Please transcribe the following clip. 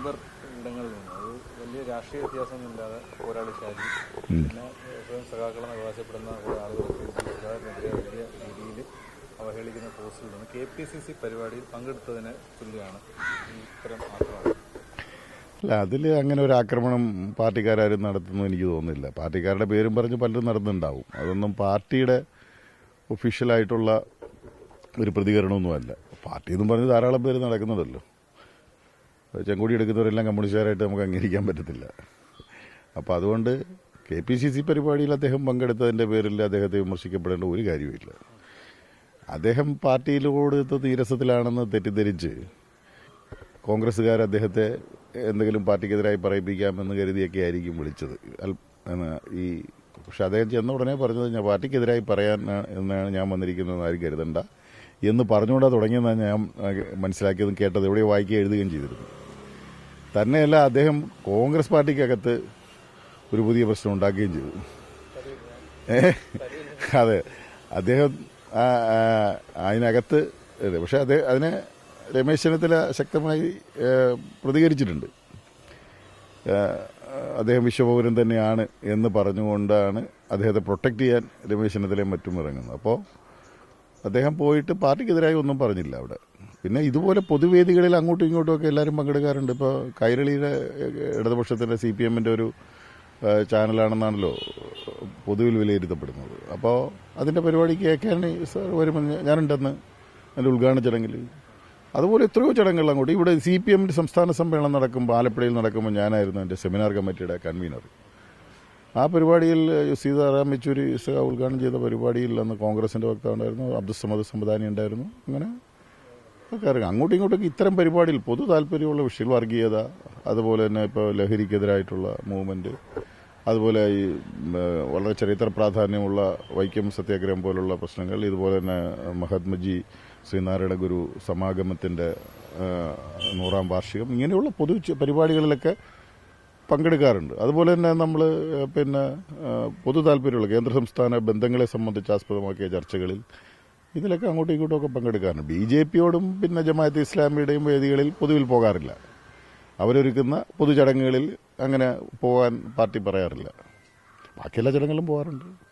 Cyber ഇടങ്ങളിൽ നിന്ന് അത് വലിയ രാഷ്ട്രീയ വ്യത്യാസമൊന്നുമില്ലാതെ പോരാളി ശാലി പിന്നെ സ്വയം സഖാക്കളെന്ന് അവകാശപ്പെടുന്ന കുറേ ആളുകൾക്ക് സർക്കാരിനെതിരെ വലിയ രീതിയിൽ അവഹേളിക്കുന്ന പോസ്റ്റുകളാണ് കെ പി സി സി പരിപാടിയിൽ പങ്കെടുത്തതിന് തുല്യമാണ് ഇത്തരം ആക്രമണം. അല്ല അതിൽ അങ്ങനെ ഒരു ആക്രമണം പാർട്ടിക്കാരും നടത്തുന്നു എനിക്ക് തോന്നുന്നില്ല. പാർട്ടിക്കാരുടെ പേരും പറഞ്ഞ് പലരും നടന്നുണ്ടാവും അതൊന്നും പാർട്ടിയുടെ ഒഫീഷ്യലായിട്ടുള്ള ഒരു പ്രതികരണമൊന്നുമല്ല. പാർട്ടി എന്നും പറഞ്ഞ് ധാരാളം പേര് നടക്കുന്നുണ്ടല്ലോ. ചെങ്കൊടി എടുക്കുന്നവരെല്ലാം കമ്മ്യൂണിസ്റ്റുകാരായിട്ട് നമുക്ക് അംഗീകരിക്കാൻ പറ്റത്തില്ല. അപ്പോൾ അതുകൊണ്ട് കെ പി സി സി പരിപാടിയിൽ അദ്ദേഹം പങ്കെടുത്തതിന്റെ പേരിൽ അദ്ദേഹത്തെ വിമർശിക്കപ്പെടേണ്ട ഒരു കാര്യമില്ല അദ്ദേഹം പാർട്ടിയിലോട് നീരസത്തിലാണെന്ന് തെറ്റിദ്ധരിച്ച് കോൺഗ്രസ്സുകാർ അദ്ദേഹത്തെ എന്തെങ്കിലും പാർട്ടിക്കെതിരായി പറയിപ്പിക്കാമെന്ന് കരുതിയൊക്കെ ആയിരിക്കും വിളിച്ചത്. ഈ പക്ഷെ അദ്ദേഹം ചെന്ന ഉടനെ പറഞ്ഞത് ഞാൻ പാർട്ടിക്കെതിരായി പറയാൻ എന്നാണ് ഞാൻ വന്നിരിക്കുന്നതെന്ന് ആരും കരുതണ്ട. എന്ന് പറഞ്ഞുകൊണ്ടാണ് തുടങ്ങിയെന്നാണ് ഞാൻ മനസ്സിലാക്കിയതും കേട്ടത് എവിടെയോ വായിക്കുകയും എഴുതുകയും ചെയ്തിരുന്നു തന്നെയല്ല അദ്ദേഹം കോൺഗ്രസ് പാർട്ടിക്കകത്ത് ഒരു പുതിയ പ്രശ്നം ഉണ്ടാക്കുകയും ചെയ്തു? അതെ. അദ്ദേഹം അതിനകത്ത് പക്ഷെ അദ്ദേഹം അതിനെ രമേശ് ചെന്നിത്തല ശക്തമായി പ്രതികരിച്ചിട്ടുണ്ട്. അദ്ദേഹം വിശ്വപൗരൻ തന്നെയാണ് എന്ന് പറഞ്ഞുകൊണ്ടാണ് അദ്ദേഹത്തെ പ്രൊട്ടക്റ്റ് ചെയ്യാൻ രമേശ് ചെന്നിത്തലയും മറ്റും ഇറങ്ങുന്നത്. അപ്പോൾ അദ്ദേഹം പോയിട്ട് പാർട്ടിക്കെതിരായി ഒന്നും പറഞ്ഞില്ല അവിടെ. പിന്നെ ഇതുപോലെ പൊതുവേദികളിൽ അങ്ങോട്ടും ഇങ്ങോട്ടും ഒക്കെ എല്ലാവരും പങ്കെടുക്കാറുണ്ട്. ഇപ്പോൾ കൈരളിയുടെ ഇടതുപക്ഷത്തിന്റെ സി പി എമ്മിന്റെ ഒരു ചാനലാണെന്നാണല്ലോ പൊതുവിൽ വിലയിരുത്തപ്പെടുന്നത്. അപ്പോൾ അതിന്റെ പരിപാടി എ കെ ആന്റണി സാർ വരുമെന്ന് ഞാനുണ്ടെന്ന് അതിന്റെ ഉദ്ഘാടന ചടങ്ങിൽ. അതുപോലെ എത്രയോ ചടങ്ങുകൾ അങ്ങോട്ട്. ഇവിടെ സി പി എമ്മിന്റെ സംസ്ഥാന സമ്മേളനം നടക്കുമ്പോൾ ആലപ്പുഴയിൽ നടക്കുമ്പോൾ ഞാനായിരുന്നു എന്റെ സെമിനാർ കമ്മിറ്റിയുടെ കൺവീനർ. ആ പരിപാടിയിൽ സീതാറാം യെച്ചൂരി ഉദ്ഘാടനം ചെയ്ത പരിപാടിയിൽ അന്ന് കോൺഗ്രസിന്റെ വക്താവ് ഉണ്ടായിരുന്നു. അബ്ദുസമദ് സംവിധാനി ഉണ്ടായിരുന്നു. അങ്ങനെ ഒക്കെ അങ്ങോട്ടും ഇങ്ങോട്ടൊക്കെ ഇത്തരം പരിപാടിയിൽ പൊതു താല്പര്യമുള്ള വിഷയങ്ങൾ വർഗീയത അതുപോലെ തന്നെ ഇപ്പോൾ ലഹരിക്കെതിരായിട്ടുള്ള മൂവ്മെന്റ് അതുപോലെ ഈ വളരെ ചരിത്ര പ്രാധാന്യമുള്ള വൈക്കം സത്യാഗ്രഹം പോലുള്ള പ്രശ്നങ്ങൾ ഇതുപോലെ തന്നെ മഹാത്മജി ശ്രീനാരായണ ഗുരു സമാഗമത്തിന്റെ ഏഹ്, നൂറാം വാർഷികം ഇങ്ങനെയുള്ള പൊതു പരിപാടികളിലൊക്കെ പങ്കെടുക്കാറുണ്ട്. അതുപോലെ തന്നെ നമ്മൾ പിന്നെ പൊതു താല്പര്യമുള്ള കേന്ദ്ര സംസ്ഥാന ബന്ധങ്ങളെ സംബന്ധിച്ച് ആസ്പദമാക്കിയ ചർച്ചകളിൽ ഇതിലൊക്കെ അങ്ങോട്ടും ഇങ്ങോട്ടും ഒക്കെ പങ്കെടുക്കാറുണ്ട്. ബി ജെ പിയോടും പിന്നെ ജമാഅത്ത് ഇസ്ലാമിയുടെയും വേദികളിൽ പൊതുവിൽ പോകാറില്ല. അവരൊരുക്കുന്ന പൊതുചടങ്ങുകളിൽ അങ്ങനെ പോകാൻ പാർട്ടി പറയാറില്ല. ബാക്കിയെല്ലാ ചടങ്ങുകളും പോകാറുണ്ട്.